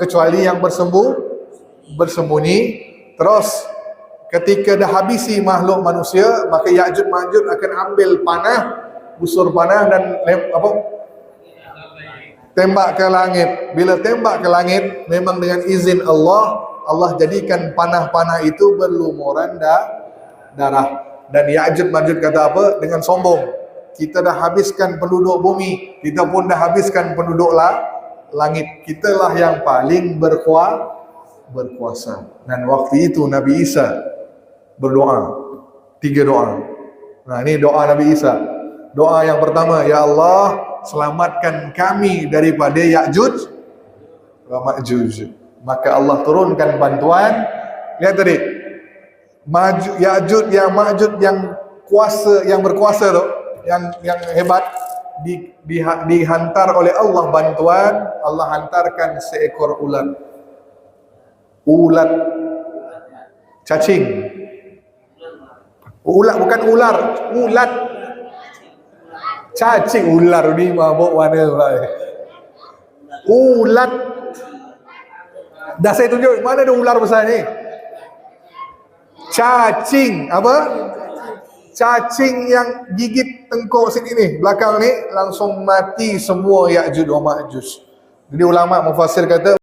kecuali yang bersembuh bersembunyi. Terus ketika dah habisi makhluk manusia maka Ya'juj Ma'juj akan ambil panah busur panah dan apa? Tembak ke langit. Bila tembak ke langit memang dengan izin Allah Allah jadikan panah-panah itu berlumuran dah, darah. Dan Ya'juj Ma'juj kata apa? Dengan sombong. Kita dah habiskan penduduk bumi kita pun dah habiskan penduduk langit kitalah yang paling berkuasa berkuasa. Dan waktu itu Nabi Isa berdoa. Tiga doa. Nah ini doa Nabi Isa. Doa yang pertama ya Allah selamatkan kami daripada Ya'juj wa Ma'juj. Maka Allah turunkan bantuan. Lihat tadi. Ya'juj yang Ma'juj yang kuasa yang berkuasa tu yang yang hebat di, di, dihantar oleh Allah bantuan Allah hantarkan seekor ulat. Ulat. Cacing. Ulat bukan ular ulat. Cacing ular ni mabuk mana pula ni ulat. Dah saya tunjuk mana ada ular besar ni? Cacing. Apa cacing yang gigit tengkuk sini ni. Belakang ni langsung mati semua Ya'juj wa Ma'juj jadi ulama mufasir kata